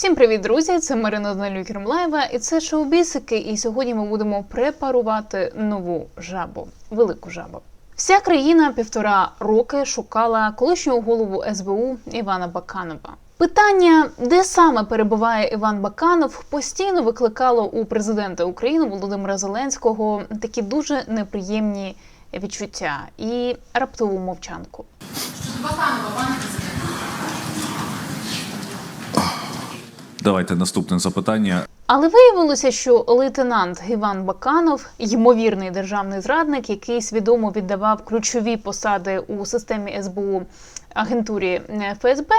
Всім привіт, друзі! Це Марина Данилюк Кермлаєва, і це шоу Бісики. І сьогодні ми будемо препарувати нову жабу, велику жабу. Вся країна півтора роки шукала колишнього голову СБУ Івана Баканова. Питання, де саме перебуває Іван Баканов, постійно викликало у президента України Володимира Зеленського такі дуже неприємні відчуття і раптову мовчанку. Давайте наступне запитання. Але виявилося, що лейтенант Іван Баканов, ймовірний державний зрадник, який свідомо віддавав ключові посади у системі СБУ агентурі е, ФСБ,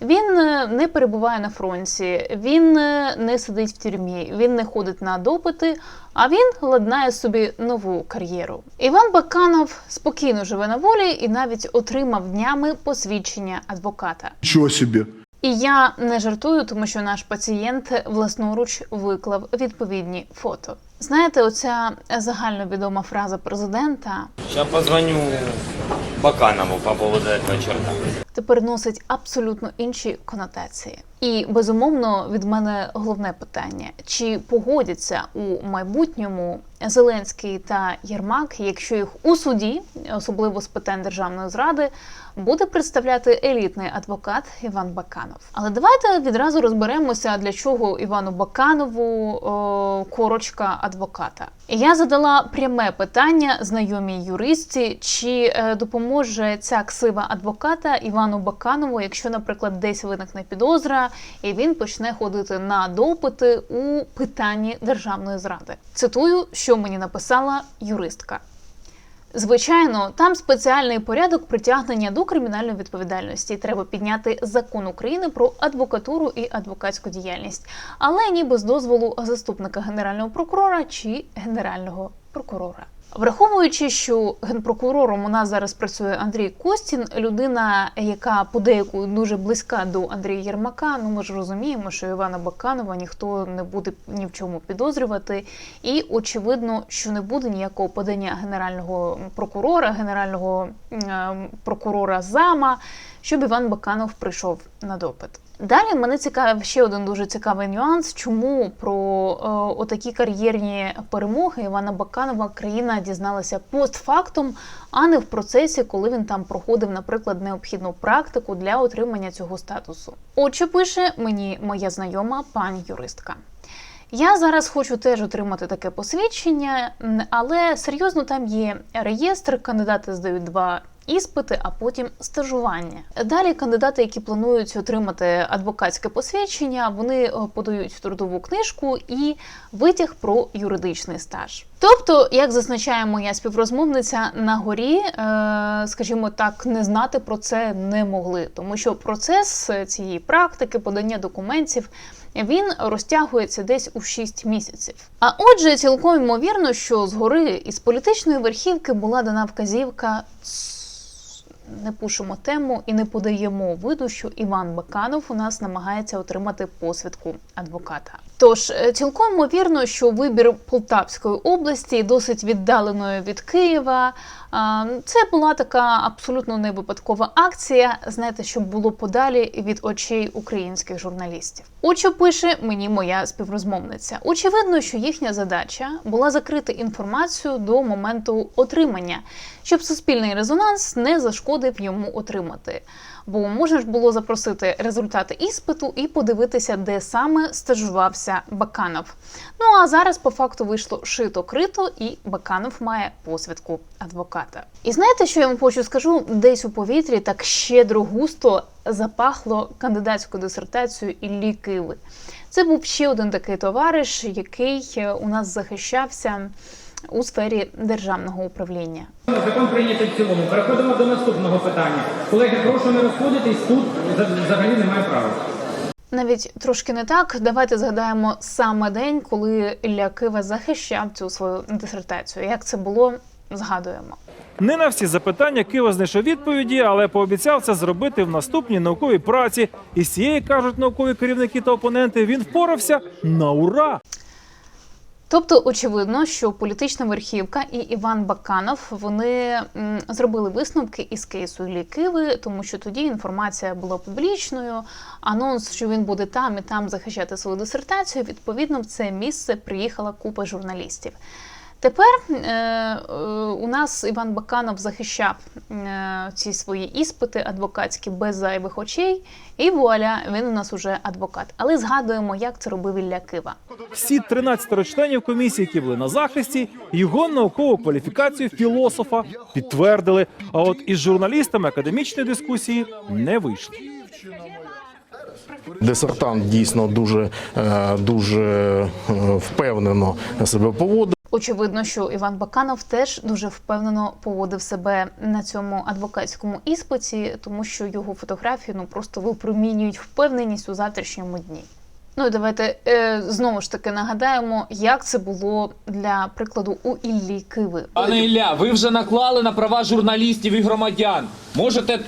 він е, не перебуває на фронті, він е, не сидить в тюрмі, він не ходить на допити. А він ладнає собі нову кар'єру. Іван Баканов спокійно живе на волі і навіть отримав днями посвідчення адвоката. Ничего себе. І я не жартую, тому що наш пацієнт власноруч виклав відповідні фото. Знаєте, оця загальновідома фраза президента Я позвоню Баканову по поводу цього черта. Тепер носить абсолютно інші конотації. І безумовно від мене головне питання: чи погодяться у майбутньому Зеленський та Єрмак, якщо їх у суді, особливо з питань державної зради, буде представляти елітний адвокат Іван Баканов. Але давайте відразу розберемося, для чого Івану Баканову о, корочка адвоката. Я задала пряме питання знайомій юристі, чи е, допоможе ця ксива адвоката Івану Баканову, якщо, наприклад, десь виникне підозра, і він почне ходити на допити у питанні державної зради. Цитую, що мені написала юристка. Звичайно, там спеціальний порядок притягнення до кримінальної відповідальності. Треба підняти закон України про адвокатуру і адвокатську діяльність, але ніби з дозволу заступника генерального прокурора чи генерального прокурора. Враховуючи, що генпрокурором у нас зараз працює Андрій Костін, людина, яка подейку дуже близька до Андрія Єрмака. Ну ми ж розуміємо, що Івана Баканова ніхто не буде ні в чому підозрювати, і очевидно, що не буде ніякого подання генерального прокурора, генерального е, прокурора зама, щоб Іван Баканов прийшов на допит. Далі мене цікавив ще один дуже цікавий нюанс, чому про е, отакі кар'єрні перемоги Івана Баканова країна дізналася постфактум, а не в процесі, коли він там проходив, наприклад, необхідну практику для отримання цього статусу. От що пише мені моя знайома пані юристка. Я зараз хочу теж отримати таке посвідчення, але серйозно там є реєстр, кандидати здають два іспити, а потім стажування. Далі кандидати, які планують отримати адвокатське посвідчення, вони е, подають трудову книжку і витяг про юридичний стаж. Тобто, як зазначає моя співрозмовниця, на горі, е, скажімо так, не знати про це не могли, тому що процес цієї практики, подання документів. Він розтягується десь у 6 місяців. А отже, цілком ймовірно, що згори із політичної верхівки була дана вказівка «Тс, не пушимо тему і не подаємо виду, що Іван Баканов у нас намагається отримати посвідку адвоката. Тож е, цілком ймовірно, що вибір Полтавської області, досить віддаленої від Києва, це була така абсолютно не випадкова акція. Знаєте, щоб було подалі від очей українських журналістів. От пише мені моя співрозмовниця. Очевидно, що їхня задача була закрити інформацію до моменту отримання, щоб суспільний резонанс не зашкодив йому отримати. Бо можна ж було запросити результати іспиту і подивитися, де саме стажувався Баканов. Ну а зараз по факту вийшло шито крито, і Баканов має посвідку адвоката. І знаєте, що я вам хочу скажу? Десь у повітрі так щедро густо запахло кандидатською дисертацією Іллі Киви. Це був ще один такий товариш, який е, у нас захищався у сфері державного управління. Закон прийнятий в цілому. Переходимо до наступного питання. Колеги, прошу не розходитись, тут за- взагалі немає права. Навіть трошки не так. Давайте згадаємо саме день, коли Ілля Кива захищав цю свою дисертацію. Як це було, згадуємо. Не на всі запитання Кива знайшов відповіді, але пообіцяв це зробити в наступній науковій праці. І з цієї кажуть наукові керівники та опоненти, він впорався на ура. Тобто, очевидно, що політична верхівка і Іван Баканов вони зробили висновки із кейсу Іллі Киви, тому що тоді інформація була публічною. Анонс, що він буде там і там захищати свою дисертацію. Відповідно, в це місце приїхала купа журналістів. Тепер е, у нас Іван Баканов захищав е, ці свої іспити адвокатські без зайвих очей, і вуаля, він у нас уже адвокат. Але згадуємо, як це робив Ілля Кива. Всі 13 членів комісії, які були на захисті, його наукову кваліфікацію філософа підтвердили. А от із журналістами академічної дискусії не вийшло. Дисертант дійсно дуже, е, дуже впевнено себе поводив. Очевидно, що Іван Баканов теж дуже впевнено поводив себе на цьому адвокатському іспиті, тому що його фотографії ну просто випромінюють впевненість у завтрашньому дні. Ну і давайте е, знову ж таки нагадаємо, як це було для прикладу у Іллі Киви. Пане Ілля, ви вже наклали на права журналістів і громадян. Можете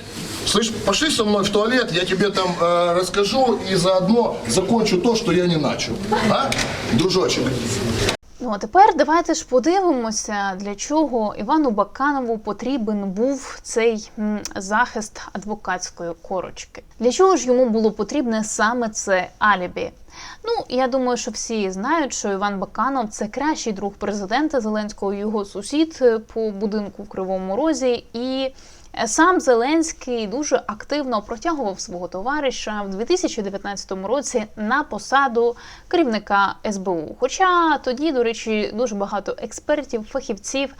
Слышь, пошли со мной в туалет, я тебе там э, расскажу и заодно закончу то, что я не начал. А, дружочек? Ну а тепер давайте ж подивимося, для чого Івану Баканову потрібен був цей захист адвокатської корочки. Для чого ж йому було потрібне саме це алібі? Ну, я думаю, що всі знають, що Іван Баканов це кращий друг президента Зеленського, його сусід е, по будинку в Кривому Розі. І сам Зеленський дуже активно протягував свого товариша в 2019 році на посаду керівника СБУ. Хоча тоді, до речі, дуже багато експертів, фахівців.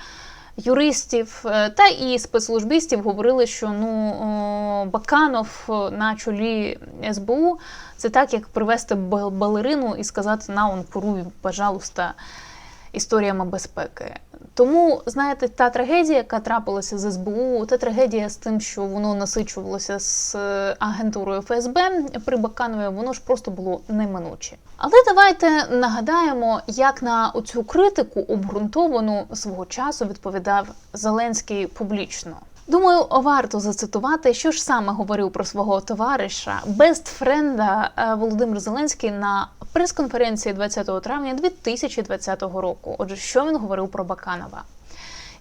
Юристів е, та і спецслужбістів говорили, що ну Баканов е, на чолі СБУ це так, як привести бал- балерину і сказати на он куруй, пожалуйста, історіями безпеки. Тому, знаєте, та трагедія, яка трапилася з СБУ, та трагедія з тим, що воно насичувалося з е, агентурою ФСБ при Баканові, воно ж просто було неминуче. Але давайте нагадаємо, як на оцю критику обґрунтовану свого часу відповідав Зеленський публічно. Думаю, варто зацитувати, що ж саме говорив про свого товариша, бестфренда е, Володимир Зеленський на прес-конференції 20 травня 2020 року. Отже, що він говорив про Баканова?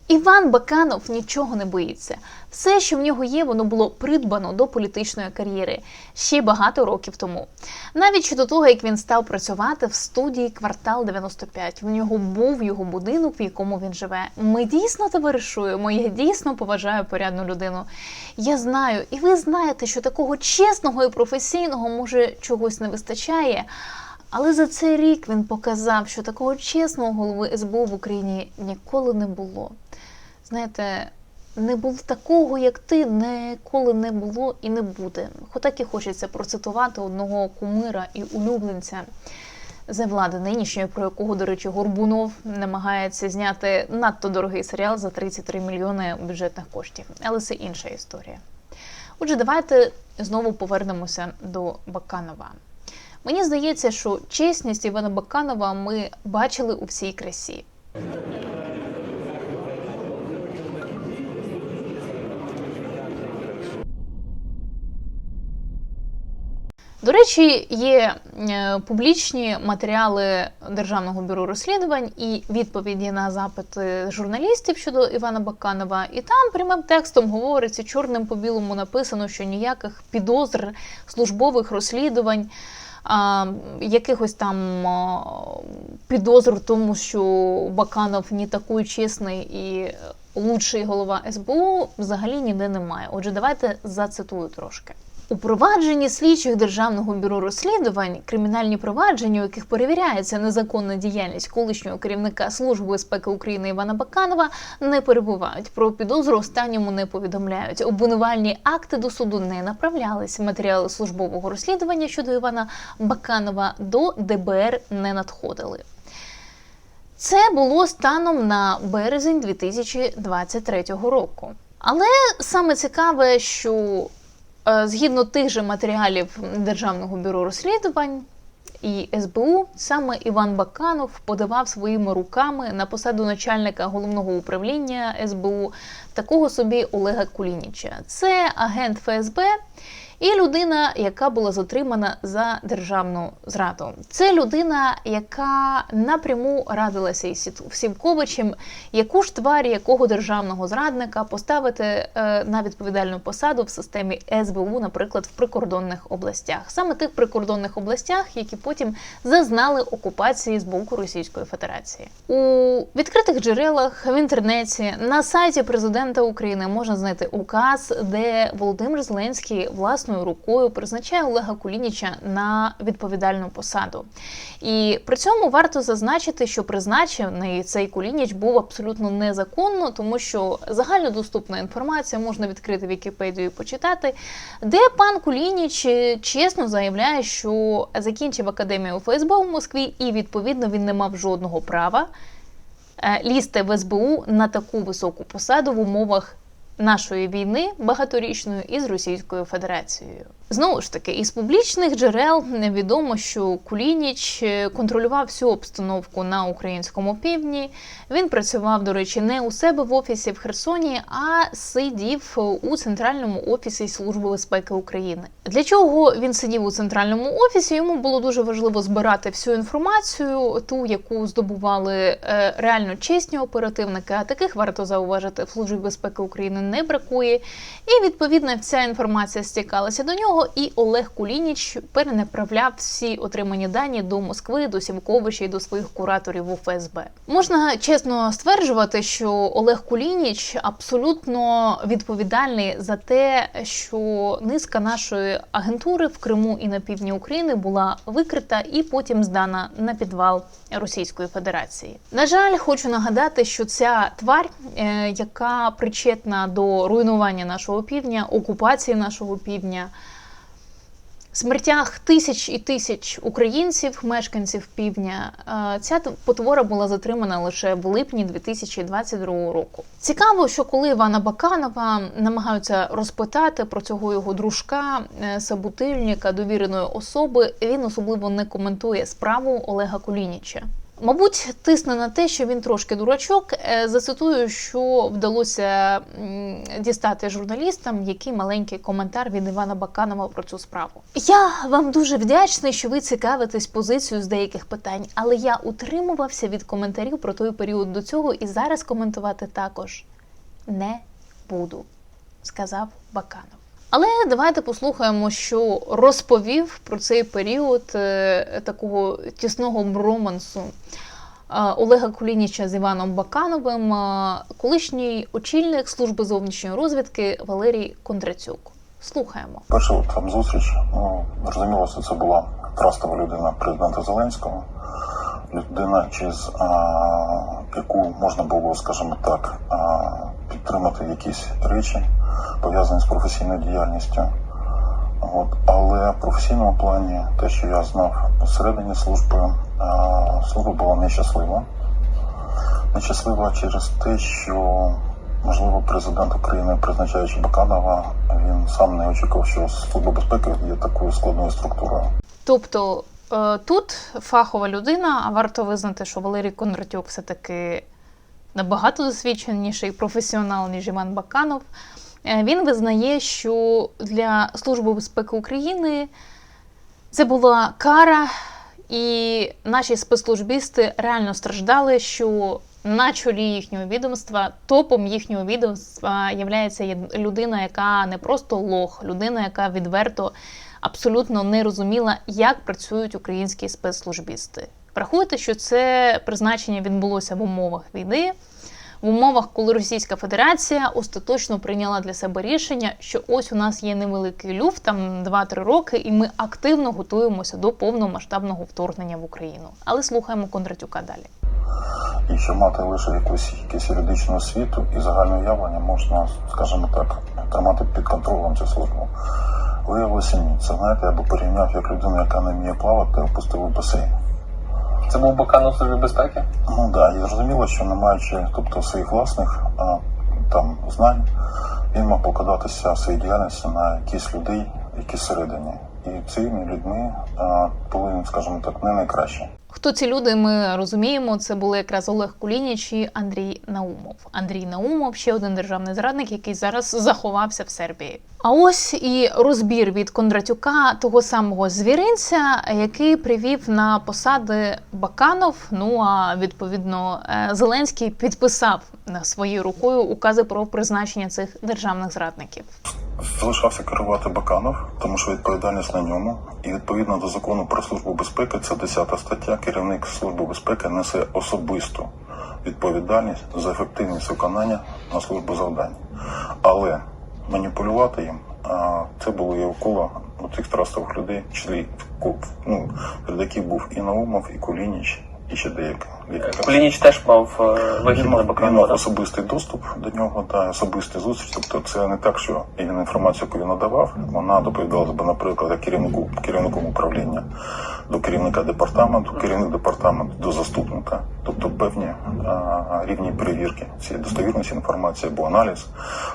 Іван Баканов нічого не боїться. Все, що в нього є, воно було придбано до політичної кар'єри ще багато років тому. Навіть щодо того, як він став працювати в студії Квартал 95. В нього був його будинок, в якому він живе. Ми дійсно товаришуємо. Я дійсно поважаю порядну людину. Я знаю, і ви знаєте, що такого чесного і професійного може чогось не вистачає. Але за цей рік він показав, що такого чесного голови СБУ в Україні ніколи не було. Знаєте, не було такого, як ти, ніколи не було і не буде. Хоч так і хочеться процитувати одного кумира і улюбленця за влади нинішньої, про якого, до речі, Горбунов намагається зняти надто дорогий серіал за 33 мільйони бюджетних коштів. Але це інша історія. Отже, давайте знову повернемося до Баканова. Мені здається, що чесність Івана Баканова ми бачили у всій красі. До речі, є е, публічні матеріали Державного бюро розслідувань і відповіді на запити журналістів щодо Івана Баканова. І там прямим текстом говориться чорним по білому написано, що ніяких підозр службових розслідувань. А, якихось там а, підозр в тому, що Баканов не такий чесний і лучший голова СБУ взагалі ніде немає. Отже, давайте зацитую трошки. У провадженні слідчих Державного бюро розслідувань кримінальні провадження, у яких перевіряється незаконна діяльність колишнього керівника Служби безпеки України Івана Баканова, не перебувають. Про підозру останньому не повідомляють. Обвинувальні акти до суду не направлялись. Матеріали службового розслідування щодо Івана Баканова до ДБР не надходили. Це було станом на березень 2023 року. Але саме цікаве, що згідно тих же матеріалів Державного бюро розслідувань і СБУ, саме Іван Баканов подавав своїми руками на посаду начальника головного управління СБУ такого собі Олега Кулініча. Це агент ФСБ, і людина, яка була затримана за державну зраду. Це людина, яка напряму радилася із Сівковичем, яку ж тварі, якого державного зрадника поставити е, на відповідальну посаду в системі СБУ, наприклад, в прикордонних областях, саме тих прикордонних областях, які потім зазнали окупації з боку Російської Федерації. У відкритих джерелах в інтернеті на сайті президента України можна знайти указ, де Володимир Зеленський власною рукою призначає Олега Кулініча на відповідальну посаду. І при цьому варто зазначити, що призначений цей Кулініч був абсолютно незаконно, тому що загальнодоступна інформація можна відкрити Вікіпедію і почитати, де пан Кулініч е, чесно заявляє, що закінчив академію ФСБ у Москві, і відповідно він не мав жодного права е, лізти в СБУ на таку високу посаду в умовах нашої війни багаторічної із Російською Федерацією. Знову ж таки, із публічних джерел відомо, що Кулініч е, контролював всю обстановку на українському півдні. Він працював, до речі, не у себе в офісі в Херсоні, а сидів у центральному офісі Служби безпеки України. Для чого він сидів у центральному офісі? Йому було дуже важливо збирати всю інформацію, ту, яку здобували е, реально чесні оперативники. А таких варто зауважити в Службі безпеки України не бракує. І відповідно вся інформація стікалася до нього. І Олег Кулініч перенаправляв всі отримані дані до Москви, до Сімковича і до своїх кураторів у ФСБ. Можна чесно стверджувати, що Олег Кулініч абсолютно відповідальний за те, що низка нашої агентури в Криму і на півдні України була викрита і потім здана на підвал Російської Федерації. На жаль, хочу нагадати, що ця тварь, е, яка причетна до руйнування нашого півдня, окупації нашого півдня. Смертях тисяч і тисяч українців, мешканців півдня. е, Ця потвора була затримана лише в липні 2022 року. Цікаво, що коли Івана Баканова намагаються розпитати про цього його дружка, сабутильника, довіреної особи, він особливо не коментує справу Олега Кулініча. Мабуть, тисне на те, що він трошки дурачок. Е, Зацитую, що вдалося дістати журналістам, який маленький коментар від Івана Баканова про цю справу. Я вам дуже вдячний, що ви цікавитесь позицією з деяких питань, але я утримувався від коментарів про той період до цього і зараз коментувати також не буду, сказав Баканов. Але давайте послухаємо, що розповів про цей період е, такого тісного романсу е, Олега Кулініча з Іваном Бакановим, е, колишній очільник служби зовнішньої розвідки Валерій Кондрацюк. Слухаємо. Перша там зустріч, ну зрозуміло, що це була трастова людина президента Зеленського, людина, через а, яку можна було, скажімо так, а, підтримати якісь речі, пов'язані з професійною діяльністю. От. Але в професійному плані, те, що я знав всередині служби, служба була нещаслива. Нещаслива через те, що можливо президент України, призначаючи Баканова, він сам не очікував, що служба безпеки є такою складною структурою. Тобто е, тут фахова людина, а варто визнати, що Валерій Кондратюк все-таки набагато досвідченіший професіонал, ніж Іван Баканов. Е, Він визнає, що для Служби безпеки України це була кара, і наші спецслужбісти реально страждали, що на чолі їхнього відомства, топом їхнього відомства є людина, яка не просто лох, людина, яка відверто абсолютно не розуміла, як працюють українські спецслужбісти. Врахуйте, що це призначення відбулося в умовах війни, в умовах, коли Російська Федерація остаточно прийняла для себе рішення, що ось у нас є невеликий люфт, там 2-3 роки, і ми активно готуємося до повномасштабного вторгнення в Україну. Але слухаємо Кондратюка далі. Щоб мати лише якусь якусь юридичну освіту і загальне уявлення, можна, скажімо так, тримати під контролем цю службу. Виявилося ні. Це знаєте, я би порівняв як людину, яка не вміє плавати, опустив басейн. Це був Баканов в Службі безпеки? Ну да, і зрозуміло, що не маючи тобто, своїх власних а, там знань, він мав покладатися в своїй діяльності на якісь людей, які всередині. І цими людьми а, були, скажімо так, не найкращі. Хто ці люди, ми розуміємо. Це були якраз Олег Кулініч і Андрій Наумов. Андрій Наумов ще один державний зрадник, який зараз заховався в Сербії. А ось і розбір від Кондратюка того самого звіринця, який привів на посади Баканов. Ну а відповідно е, Зеленський підписав своєю рукою укази про призначення цих державних зрадників. залишався керувати Баканов, тому що відповідальність на ньому. І відповідно до закону про службу безпеки, це 10 стаття, керівник служби безпеки несе особисту відповідальність за ефективність виконання на службу завдань. Але маніпулювати їм це було і около цих трастових людей, чи ну, серед яких був і Наумов, і Кулініч, і ще деякі. Кулініч теж мав е, Він вихід на він мав особистий доступ до нього та особистий зустріч. Тобто це не так, що і інформацію, яку він надавав, вона доповідалася б, наприклад, керівнику керівником управління до керівника департаменту, керівник департаменту до заступника, тобто певні а, рівні перевірки цієї достовірності інформації або аналіз.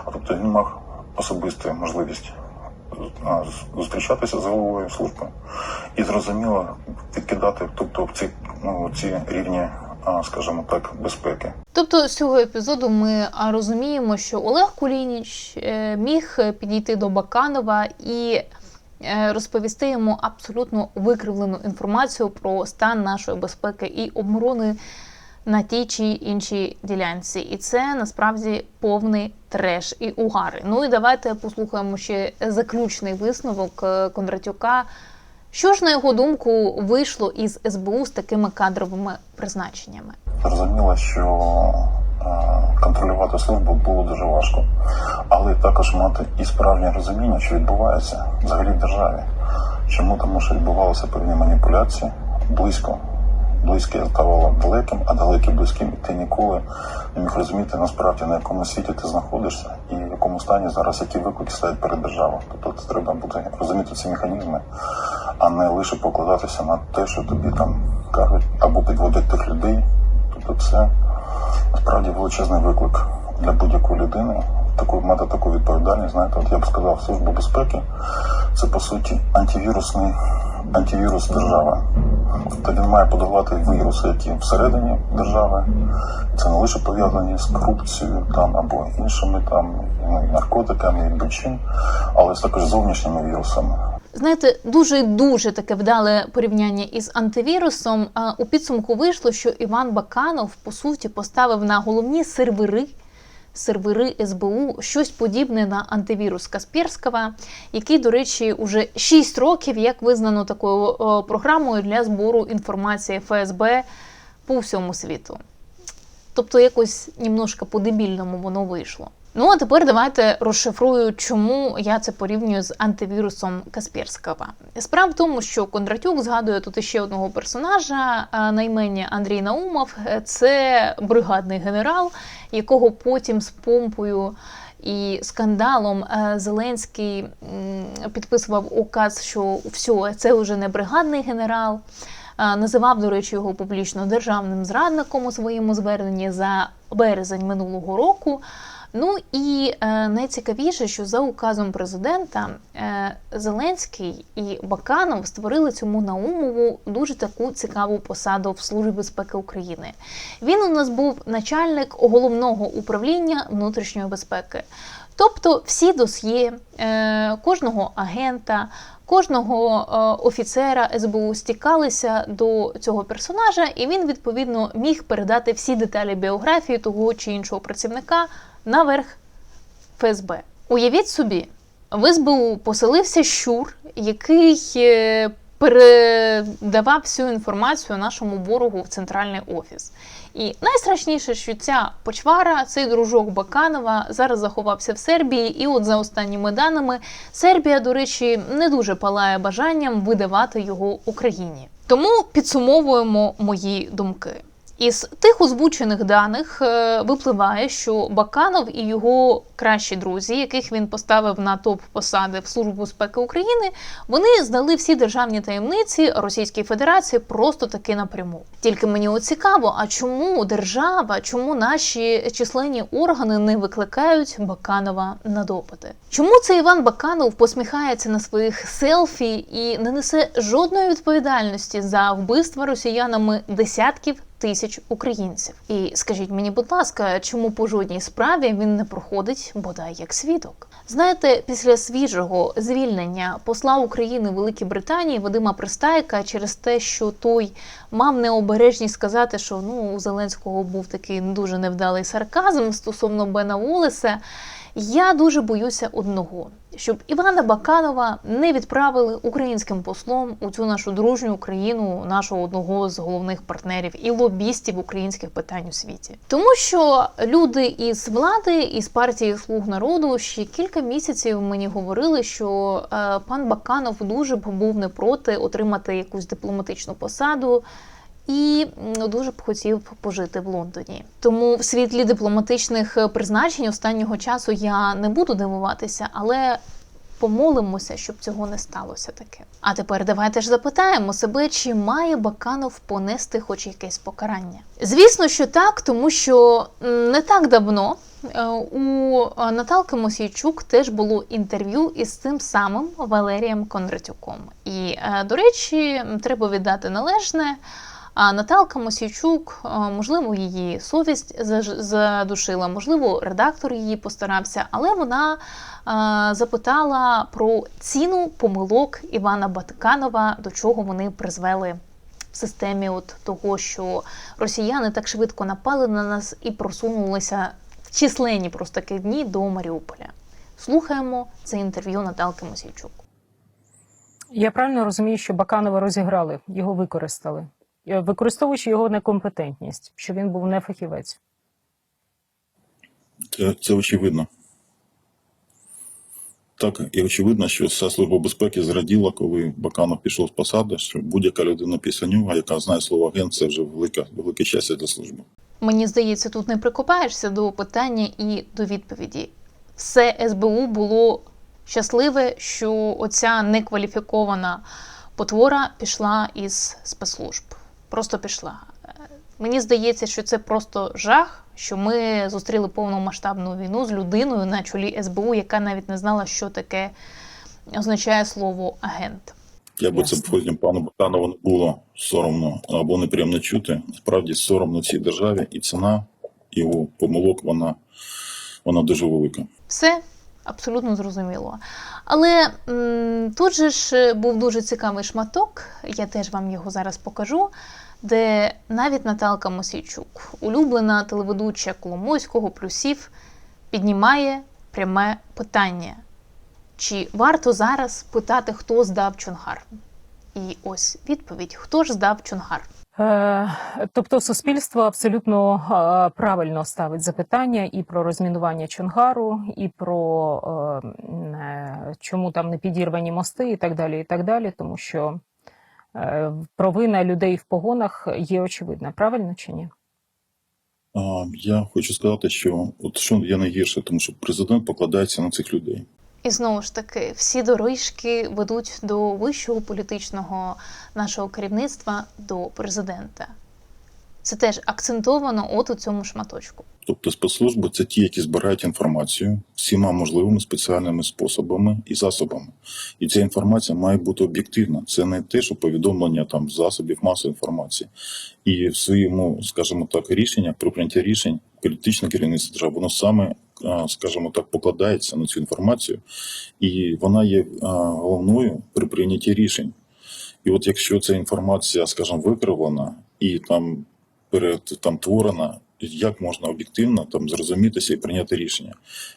А тобто він мав особисту можливість зустрічатися з головою служби і зрозуміло відкидати, тобто ці, ну, ці рівні, скажімо так, безпеки. Тобто з цього епізоду ми розуміємо, що Олег Кулініч е, міг підійти до Баканова і е, розповісти йому абсолютно викривлену інформацію про стан нашої безпеки і оборони на тій чи іншій ділянці. І це насправді повний треш і угари. Ну і давайте послухаємо ще заключний висновок е, Кондратюка. Що ж, на його думку, вийшло із СБУ з такими кадровими призначеннями? Зрозуміло, що е, контролювати службу було дуже важко, але також мати і справжнє розуміння, що відбувається взагалі в державі. Чому? Тому що відбувалися певні маніпуляції близько. Близьке ставало далеким, а далеке близьким, і ти ніколи не міг розуміти насправді на якому світі ти знаходишся і в якому стані зараз які виклики стоять перед державою. Тобто це треба буде розуміти ці механізми, а не лише покладатися на те, що тобі там кажуть або підводять тих людей. Тобто це насправді величезний виклик для будь-якої людини. Таку мати таку відповідальність, знаєте, от я б сказав, служба безпеки це по суті антивірусний антивірус держави. Тобто він має подолати віруси, які всередині держави. Це не лише пов'язані з корупцією там або іншими там ну, наркотиками, і будь-чим, але також зовнішніми вірусами. Знаєте, дуже дуже таке вдале порівняння із антивірусом. У підсумку вийшло, що Іван Баканов по суті поставив на головні сервери. Сервери СБУ щось подібне на антивірус Касперського, який, до речі, уже 6 років як визнано такою програмою для збору інформації ФСБ по всьому світу. Тобто якось немножко по-дебільному воно вийшло. Ну а тепер давайте розшифрую, чому я це порівнюю з антивірусом Касперського. Справа в тому, що Кондратюк згадує тут іще одного персонажа на імені Андрій Наумов. Це бригадний генерал, якого потім з помпою і скандалом е, Зеленський підписував указ, що все, це вже не бригадний генерал. Називав, до речі, його публічно державним зрадником у своєму зверненні за березень минулого року. Ну і е, найцікавіше, що за указом президента е, Зеленський і Баканов створили цьому Наумову дуже таку цікаву посаду в Службі безпеки України. Він у нас був начальник головного управління внутрішньої безпеки. Тобто всі досьє е, кожного агента, кожного офіцера СБУ стікалися до цього персонажа, і він відповідно міг передати всі деталі біографії того чи іншого працівника наверх ФСБ. Уявіть собі, в СБУ поселився щур, який е, передавав всю інформацію нашому ворогу в центральний офіс. І найстрашніше, що ця почвара, цей дружок Баканова, зараз заховався в Сербії. І от за останніми даними, Сербія, до речі, не дуже палає бажанням видавати його Україні. Тому підсумовуємо мої думки. Із тих озвучених даних е, випливає, що Баканов і його кращі друзі, яких він поставив на топ посади в Службу безпеки України, вони здали всі державні таємниці Російській Федерації просто таки напряму. Тільки мені от цікаво, а чому держава, чому наші численні органи не викликають Баканова на допити? Чому це Іван Баканов посміхається на своїх селфі і не несе жодної відповідальності за вбивство росіянами десятків тисяч українців? І скажіть мені, будь ласка, чому по жодній справі він не проходить бодай як свідок? Знаєте, після свіжого звільнення посла України Великій Британії Вадима Пристайка через те, що той мав необережність сказати, що ну у Зеленського був такий дуже невдалий сарказм стосовно Бена Волеса. Я дуже боюся одного, щоб Івана Баканова не відправили українським послом у цю нашу дружню країну, нашого одного з головних партнерів і лобістів українських питань у світі, тому що люди із влади із партії Слуг народу ще кілька місяців мені говорили, що е, пан Баканов дуже б був не проти отримати якусь дипломатичну посаду і м, дуже б хотів пожити в Лондоні. Тому в світлі дипломатичних е, призначень останнього часу я не буду дивуватися, але помолимося, щоб цього не сталося таке. А тепер давайте ж запитаємо себе, чи має Баканов понести хоч якесь покарання. Звісно, що так, тому що не так давно. е, У е, Наталки Мосійчук теж було інтерв'ю із цим самим Валерієм Кондратюком. І, до речі, треба віддати належне. А Наталка Мосійчук, е, можливо, її совість задушила, можливо, редактор її постарався, але вона е, запитала про ціну помилок Івана Батиканова, до чого вони призвели в системі от того, що росіяни так швидко напали на нас і просунулися в численні просто такі дні до Маріуполя. Слухаємо це інтерв'ю Наталки Мосійчук. Я правильно розумію, що Баканова розіграли, його використали, використовуючи його некомпетентність, що він був не фахівець. Це, це очевидно. Так, і очевидно, що вся служба безпеки зраділа, коли Баканов пішов з посади, що будь-яка людина після нього, яка знає слово агент, це вже велика, велике щастя для служби. Мені здається, тут не прикопаєшся до питання і до відповіді. Все СБУ було щасливе, що оця некваліфікована потвора пішла із спецслужб. Просто пішла. Е, Мені здається, що це просто жах, що ми зустріли повномасштабну війну з людиною на чолі СБУ, яка навіть не знала, що таке означає слово агент. Як би це потім пану Баканову не було соромно або неприємно чути, насправді соромно цій державі, і ціна його помилок, вона, вона дуже велика. Все абсолютно зрозуміло. Але м, тут же ж був дуже цікавий шматок, я теж вам його зараз покажу, де навіть Наталка Мосійчук, улюблена телеведуча Коломойського плюсів, піднімає пряме питання: чи варто зараз питати, хто здав Чонгар? І ось відповідь: хто ж здав Чонгар? Е, Тобто суспільство абсолютно е, правильно ставить запитання і про розмінування Чонгару, і про е, чому там не підірвані мости, і так далі, і так далі, тому що провина людей в погонах є очевидна, правильно чи ні? Я хочу сказати, що от що є найгірше, тому що президент покладається на цих людей. І знову ж таки, всі доріжки ведуть до вищого політичного нашого керівництва до президента. Це теж акцентовано от у цьому шматочку. Тобто спецслужби це ті, які збирають інформацію всіма можливими спеціальними способами і засобами. І ця інформація має бути об'єктивна. Це не те, що повідомлення там засобів масової інформації. І в своєму, скажімо так, рішення при прийнятті рішень політичне керівництво держави, воно саме, скажімо так, покладається на цю інформацію, і вона є головною при прийнятті рішень. І от якщо ця інформація, скажімо, викривлена і там перед там творена, як можна об'єктивно там зрозумітися і прийняти рішення.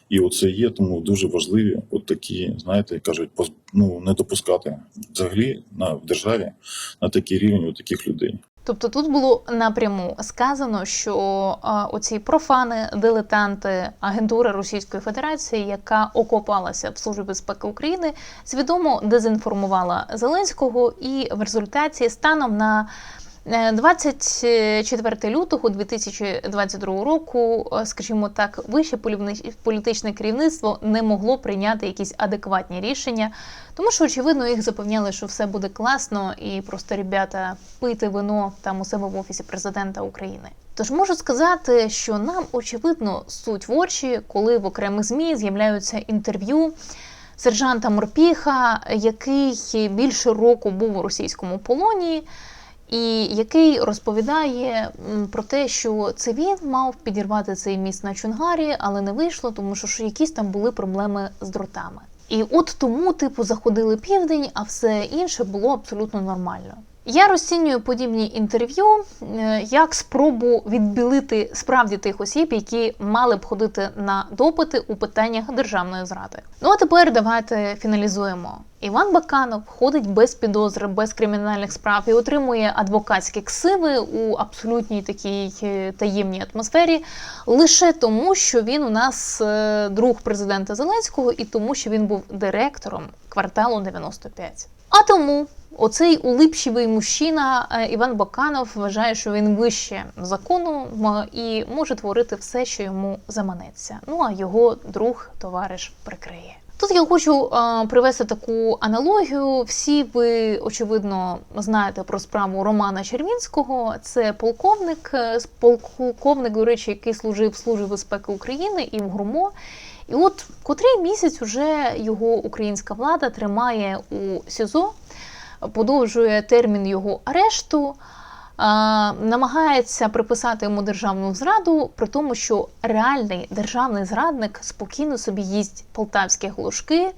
І оце є тому дуже важливі, от такі, знаєте, кажуть, ну не допускати взагалі на в державі на такий рівень от таких людей. Тобто тут було напряму сказано, що а, оці профани, дилетанти, агентура Російської Федерації, яка окопалася в Службі безпеки України, свідомо дезінформувала Зеленського, і в результаті станом на 24 лютого 2022 року, е, скажімо так, вище політичне керівництво не могло прийняти якісь адекватні рішення, тому що очевидно їх запевняли, що все буде класно, і просто ребята пити вино там у себе в офісі президента України. Тож можу сказати, що нам очевидно суть в очі, коли в окремих змі з'являються інтерв'ю сержанта Морпіха, який більше року був у російському полоні, і який розповідає про те, що це він мав підірвати цей міст на Чунгарі, але не вийшло, тому що ж якісь там були проблеми з дротами. І от тому, типу, заходили південь, а все інше було абсолютно нормально. Я розцінюю подібні інтерв'ю е, як спробу відбілити справді тих осіб, які мали б ходити на допити у питаннях державної зради. Ну а тепер давайте фіналізуємо. Іван Баканов ходить без підозри, без кримінальних справ і отримує адвокатські ксиви у абсолютній такій е, таємній атмосфері лише тому, що він у нас е, друг президента Зеленського і тому, що він був директором кварталу 95. А тому оцей улипчивий мужчина е, Іван Баканов вважає, що він вище закону і може творити все, що йому заманеться. Ну а його друг, товариш прикриє. Тут я хочу е, привести таку аналогію. Всі ви очевидно знаєте про справу Романа Червінського. Це полковник, е, полковник, до речі, який служив в Службі безпеки України і в ГРУМО. І от котрий місяць уже його українська влада тримає у СІЗО, подовжує термін його арешту, намагається приписати йому державну зраду, при тому, що реальний державний зрадник спокійно собі їсть полтавські глушки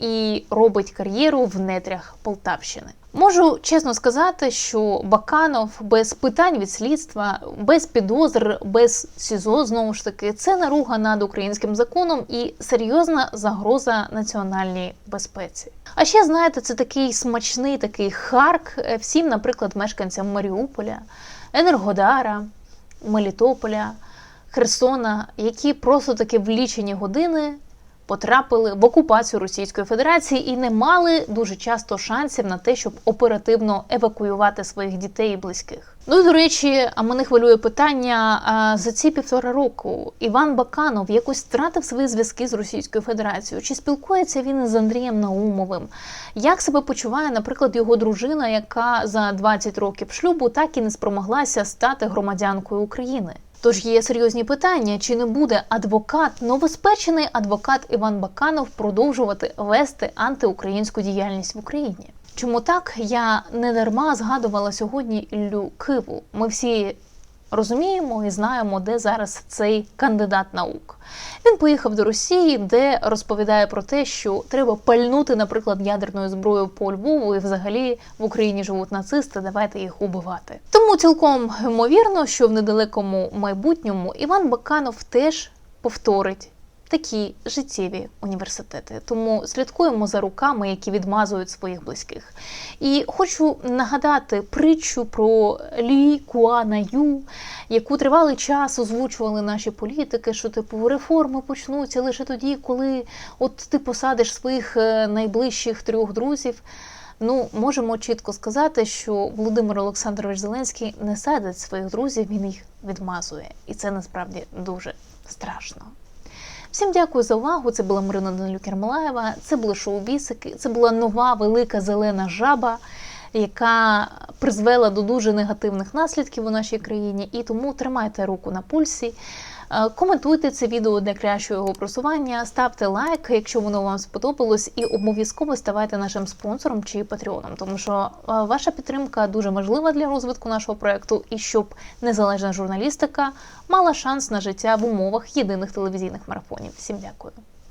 і робить кар'єру в нетрях Полтавщини. Можу чесно сказати, що Баканов без питань від слідства, без підозр, без СІЗО знову ж таки це наруга над українським законом і серйозна загроза національній безпеці. А ще знаєте, це такий смачний такий харк всім, наприклад, мешканцям Маріуполя, Енергодара, Мелітополя, Херсона, які просто таки в лічені години потрапили в окупацію Російської Федерації і не мали дуже часто шансів на те, щоб оперативно евакуювати своїх дітей і близьких. Ну і до речі, а мене хвилює питання а, за ці півтора року. Іван Баканов якось втратив свої зв'язки з Російською Федерацією. Чи спілкується він із Андрієм Наумовим? Як себе почуває, наприклад, його дружина, яка за 20 років шлюбу так і не спромоглася стати громадянкою України? Тож є серйозні питання: чи не буде адвокат, новоспечений адвокат Іван Баканов продовжувати вести антиукраїнську діяльність в Україні? Чому так? Я не дарма згадувала сьогодні Іллю Киву. Ми всі розуміємо і знаємо, де зараз цей кандидат наук. Він поїхав до Росії, де розповідає про те, що треба пальнути, наприклад, ядерною зброєю по Львову, і взагалі в Україні живуть нацисти. Давайте їх убивати. Тому цілком ймовірно, що в недалекому майбутньому Іван Баканов теж повторить. Такі життєві університети, тому слідкуємо за руками, які відмазують своїх близьких. І хочу нагадати притчу про Лі Куана Ю, яку тривалий час озвучували наші політики, що типу реформи почнуться лише тоді, коли от ти посадиш своїх е, найближчих трьох друзів. Ну, можемо чітко сказати, що Володимир Олександрович Зеленський не садить своїх друзів, він їх відмазує, і це насправді дуже страшно. Всім дякую за увагу. Це була Марина Данилюк Ермолаєва. Це були шоу Бісики. Це була нова велика зелена жаба, яка призвела до дуже негативних наслідків у нашій країні. І тому тримайте руку на пульсі. Е, Коментуйте це відео для кращого просування, ставте лайк, якщо воно вам сподобалось, і обов'язково ставайте нашим спонсором чи патреоном, тому що е, ваша підтримка дуже важлива для розвитку нашого проекту, і щоб незалежна журналістика мала шанс на життя в умовах єдиних телевізійних марафонів. Всім дякую.